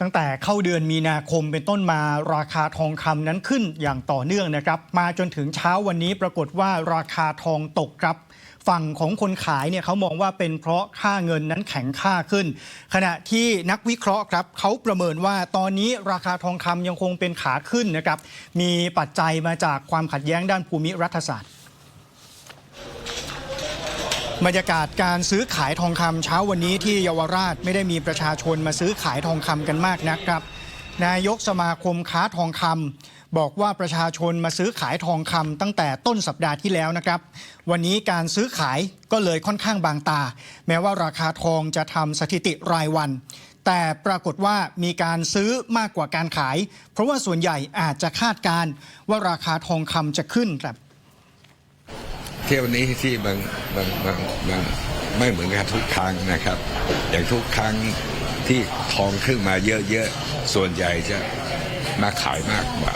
ตั้งแต่เข้าเดือนมีนาคมเป็นต้นมาราคาทองคำนั้นขึ้นอย่างต่อเนื่องนะครับ มาจนถึงเช้าวันนี้ปรากฏว่าราคาทองตกครับ ฝั่งของคนขายเนี่ยเขามองว่าเป็นเพราะค่าเงินนั้นแข็งค่าขึ้น ขณะที่นักวิเคราะห์ครับเขาประเมินว่าตอนนี้ราคาทองคำยังคงเป็นขาขึ้นนะครับ มีปัจจัยมาจากความขัดแย้งด้านภูมิรัฐศาสตร์ บรรยากาศการซื้อขายทองคำเช้าวันนี้ที่เยาวราชไม่ได้มีประชาชนมาซื้อขายทองคำกันมากนักครับ นายกสมาคมค้าทองคำบอกว่าประชาชนมาซื้อขายทองคำตั้งแต่ต้นสัปดาห์ที่แล้วนะครับ วันนี้การซื้อขายก็เลยค่อนข้างบางตา แม้ว่าราคาทองจะทำสถิติรายวัน แต่ปรากฏว่ามีการซื้อมากกว่าการขาย เพราะว่าส่วนใหญ่อาจจะคาดการณ์ว่าราคาทองคำจะขึ้นครับ เที่ยวนี้ที่บางบางบางบางไม่เหมือนกันทุกครั้งนะครับ อย่างทุกครั้งที่ทองขึ้นมาเยอะๆ ส่วนใหญ่จะมาขายมากกว่า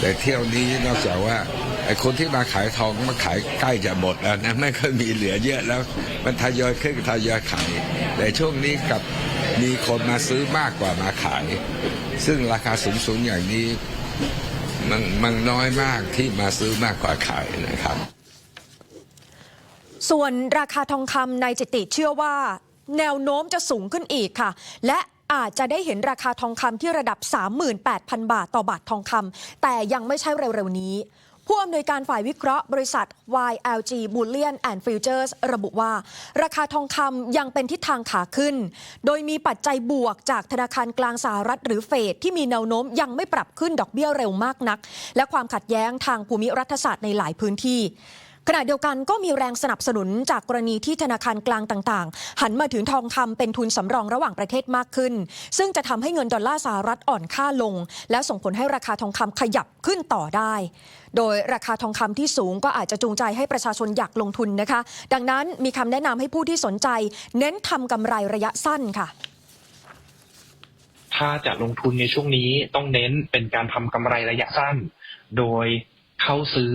แต่เที่ยวนี้นอกจากว่าไอ้คนที่มาขายทองมาขายใกล้จะหมดแล้วนะไม่ค่อยมีเหลือเยอะแล้วมันทยอยขึ้นทยอยขาย แต่ช่วงนี้กับมีคนมาซื้อมากกว่ามาขาย ซึ่งราคาสูงๆอย่างนี้มันมันน้อยมากที่มาซื้อมากกว่าขายนะครับ ส่วนราคาทองคำนายจิติเชื่อว่า แนวโน้มจะสูงขึ้นอีกค่ะ และอาจจะได้เห็นราคาทองคำที่ระดับ 38,000 บาทต่อบาททองคำแต่ยังไม่ใช่เร็วๆนี้ ผู้อำนวยการฝ่ายวิเคราะห์บริษัท YLG Bullion and Futures ระบุว่า ราคาทองคำยังเป็นทิศทางขาขึ้น โดยมีปัจจัยบวกจากธนาคารกลางสหรัฐหรือเฟดที่มีแนวโน้มยังไม่ปรับขึ้นดอกเบี้ยเร็วมากนัก และความขัดแย้งทางภูมิรัฐศาสตร์ในหลายพื้นที่ ขณะเดียวกันก็มีแรงสนับสนุนจากกรณีที่ธนาคารกลางต่างๆ หันมาถือทองคำเป็นทุนสำรองระหว่างประเทศมากขึ้น ซึ่งจะทำให้เงินดอลลาร์สหรัฐอ่อนค่าลง และส่งผลให้ราคาทองคำขยับขึ้นต่อได้ โดยราคาทองคำที่สูงก็อาจจะจูงใจให้ประชาชนอยากลงทุนนะคะ ดังนั้นมีคำแนะนำให้ผู้ที่สนใจ เน้นทำกำไรระยะสั้นค่ะถ้าจะลงทุนในช่วงนี้ต้องเน้นเป็นการทำกำไรระยะสั้น โดยเข้าซื้อ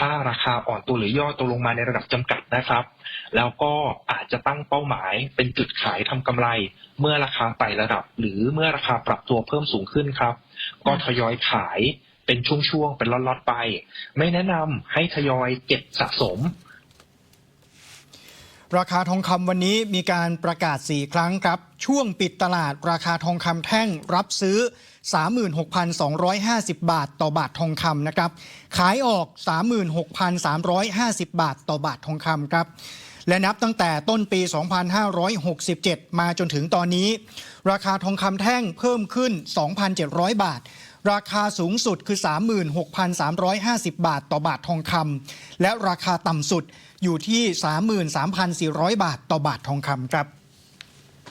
ถ้าราคาอ่อนตัวหรือย่อตัวลงมาในระดับจำกัดนะครับ แล้วก็อาจจะตั้งเป้าหมายเป็นจุดขายทำกำไร เมื่อราคาไต่ระดับ หรือเมื่อราคาปรับตัวเพิ่มสูงขึ้นครับ ก็ทยอยขายเป็นช่วงๆเป็นล็อตๆไป ไม่แนะนำให้ทยอยเก็บสะสม ราคาทองคำวันนี้มีการประกาศ 4 ครั้งครับ ช่วงปิดตลาดราคาทองคำแท่งรับซื้อ 36,250 บาทต่อบาททองคำนะครับ ขายออก 36,350 บาทต่อบาททองคำครับ และนับตั้งแต่ต้นปี 2567 มาจนถึงตอนนี้ ราคาทองคำแท่งเพิ่มขึ้น 2,700 บาท ราคาสูงสุดคือ 36,350 บาทต่อบาททองคำและราคาต่ำสุดอยู่ที่ 33,400 บาทต่อบาททองคำครับ